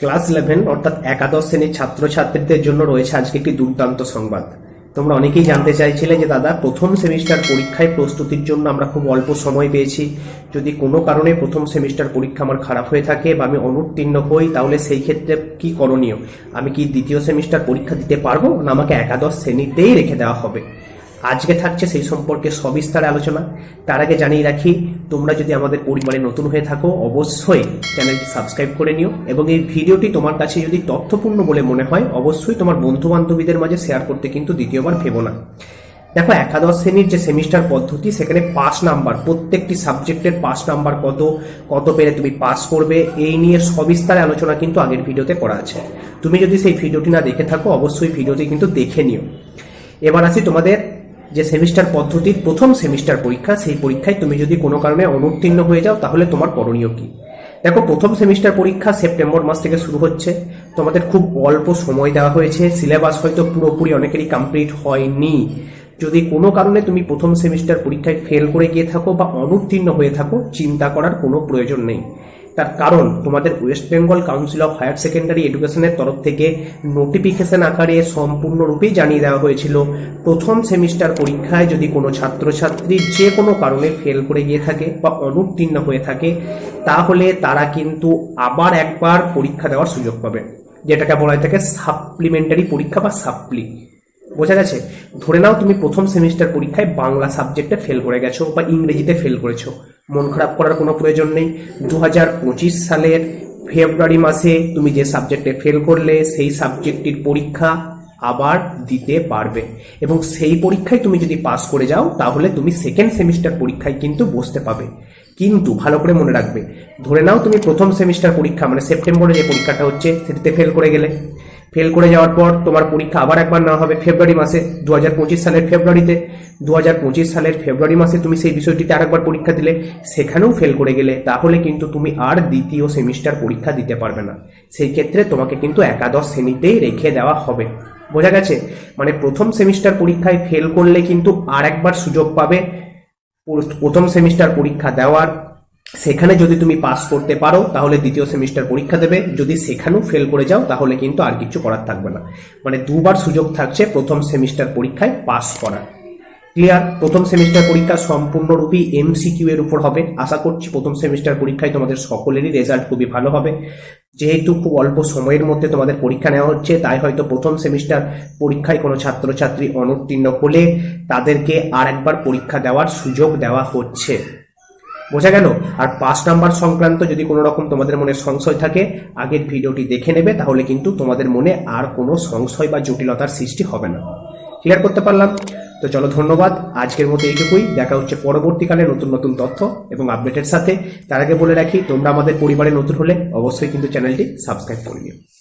Class eleven, অর্থাৎ একাদশ শ্রেণির ছাত্রছাত্রীদের জন্য রয়েছে আজকে একটি দুর্দান্ত সংবাদ। তোমরা অনেকেই জানতে চাইছিলে যে, দাদা, প্রথম সেমিস্টার পরীক্ষায় প্রস্তুতির জন্য আমরা খুব অল্প সময় পেয়েছি। যদি কোনো কারণে প্রথম সেমিস্টার পরীক্ষা আমার খারাপ হয়ে থাকে বা আমি অনুত্তীর্ণ হই, তাহলে সেই ক্ষেত্রে কি করণীয়? আমি কি দ্বিতীয় সেমিস্টার পরীক্ষা দিতে পারব? না, আমাকে একাদশ শ্রেণীতেই রেখে দেওয়া হবে। আজকে থাকছে সেই সম্পর্কে সবিস্তারে আলোচনা। তার আগে জানিয়ে রাখি, তোমরা যদি আমাদের পরিবারে নতুন হয়ে থাকো, অবশ্যই চ্যানেলটি সাবস্ক্রাইব করে নিও এবং এই ভিডিওটি তোমার কাছে যদি তথ্যপূর্ণ বলে মনে হয়, অবশ্যই তোমার বন্ধু বান্ধবীদের মাঝে শেয়ার করতে কিন্তু দ্বিতীয়বার ভেবো না। দেখো, একাদশ শ্রেণির যে সেমিস্টার পদ্ধতি, সেখানে পাস নাম্বার, প্রত্যেকটি সাবজেক্টের পাস নাম্বার কত কত পেরে তুমি পাস করবে, এই নিয়ে সবিস্তারে আলোচনা কিন্তু আগের ভিডিওতে করা আছে। তুমি যদি সেই ভিডিওটি না দেখে থাকো, অবশ্যই ভিডিওটি কিন্তু দেখে নিও। এবার আসি তোমাদের যে সেমিস্টার পদ্ধতির প্রথম সেমিস্টার পরীক্ষা, সেই পরীক্ষায় তুমি যদি কোনো কারণে অনুত্তীর্ণ হয়ে যাও, তাহলে তোমার করণীয় কি? দেখো, প্রথম সেমিস্টার পরীক্ষা সেপ্টেম্বর মাস থেকে শুরু হচ্ছে। তোমাদের খুব অল্প সময় দেওয়া হয়েছে। সিলেবাস হয়তো পুরোপুরি অনেকেরই কমপ্লিট হয়নি। যদি কোনো কারণে তুমি প্রথম সেমিস্টার পরীক্ষায় ফেল করে গিয়ে থাকো বা অনুত্তীর্ণ হয়ে থাকো, চিন্তা করার কোনো প্রয়োজন নেই। তার কারণ, তোমাদের West Bengal council of higher secondary এডুকেশনের তরফ থেকে নোটিফিকেশন আকারে সম্পূর্ণরূপেই জানিয়ে দেওয়া হয়েছিল। প্রথম সেমিস্টার পরীক্ষায় যদি কোনো ছাত্রছাত্রী যে কোনো কারণে ফেল করে গিয়ে থাকে বা অনুত্তীর্ণ হয়ে থাকে, তাহলে তারা কিন্তু আবার একবার পরীক্ষা দেওয়ার সুযোগ পাবে। যেটাকে বলা হয় থাকে সাপ্লিমেন্টারি পরীক্ষা বা সাপ্লি বোঝা গেছে? ধরে নাও তুমি প্রথম সেমিস্টার পরীক্ষায় বাংলা সাবজেক্টে ফেল করে গেছো বা ইংরেজিতে ফেল করেছ। মন খারাপ করার কোনো প্রয়োজন নেই। দু হাজার পঁচিশ সালের ফেব্রুয়ারি মাসে তুমি যে সাবজেক্টে ফেল করলে, সেই সাবজেক্টটির পরীক্ষা আবার দিতে পারবে। এবং সেই পরীক্ষায় তুমি যদি পাস করে যাও, তাহলে তুমি সেকেন্ড সেমিস্টার পরীক্ষায় কিন্তু বসতে পাবে। কিন্তু ভালো করে মনে রাখবে, ধরে নাও তুমি প্রথম সেমিস্টার পরীক্ষা মানে সেপ্টেম্বরে যে পরীক্ষাটা হচ্ছে, সেটাতে ফেল করে গেলে। ফেল করে যাওয়ার পর তোমার পরীক্ষা আবার একবার না হবে ফেব্রুয়ারি মাসে দু হাজার পঁচিশ সালের ফেব্রুয়ারিতে দু হাজার পঁচিশ সালের ফেব্রুয়ারি মাসে তুমি সেই বিষয়টিতে আরেকবার পরীক্ষা দিলে, সেখানেও ফেল করে গেলে, তাহলে কিন্তু তুমি আর দ্বিতীয় সেমিস্টার পরীক্ষা দিতে পারবে না। সেই ক্ষেত্রে তোমাকে কিন্তু একাদশ শ্রেণীতেই রেখে দেওয়া হবে। বোঝা গেছে? মানে প্রথম সেমিস্টার পরীক্ষায় ফেল করলে কিন্তু আর একবার সুযোগ পাবে। প্রথম সেমিস্টার পরীক্ষা দেওয়ার সেখানে যদি তুমি পাস করতে পারো, তাহলে দ্বিতীয় সেমিস্টার পরীক্ষা দেবে। যদি সেখানেও ফেল করে যাও, তাহলে কিন্তু আর কিছু করার থাকবে না। মানে দুবার সুযোগ থাকছে প্রথম সেমিস্টার পরীক্ষায় পাস করার। ক্লিয়ার প্রথম সেমিস্টার পরীক্ষা সম্পূর্ণরূপী এমসিকিউ এর উপর হবে। আশা করছি প্রথম সেমিস্টার পরীক্ষায় তোমাদের সকলেরই রেজাল্ট খুবই ভালো হবে। যেহেতু খুব অল্প সময়ের মধ্যে তোমাদের পরীক্ষা নেওয়া হচ্ছে, তাই হয়তো প্রথম সেমিস্টার পরীক্ষায় কোনো ছাত্রছাত্রী অনুত্তীর্ণ হলে তাদেরকে আর একবার পরীক্ষা দেওয়ার সুযোগ দেওয়া হচ্ছে। বোঝা গেল? আর পাঁচ নাম্বার সংক্রান্ত যদি কোনো রকম তোমাদের মনে সংশয় থাকে, আগের ভিডিওটি দেখে নেবে, তাহলে কিন্তু তোমাদের মনে আর কোনো সংশয় বা জটিলতার সৃষ্টি হবে না। ক্লিয়ার করতে পারলাম? তো চলো, ধন্যবাদ। আজকের মতো এইটুকুই। দেখা হচ্ছে পরবর্তীকালে নতুন নতুন তথ্য এবং আপডেটের সাথে। তার আগে বলে রাখি, তোমরা আমাদের পরিবারে নতুন হলে অবশ্যই কিন্তু চ্যানেলটি সাবস্ক্রাইব করে নিও।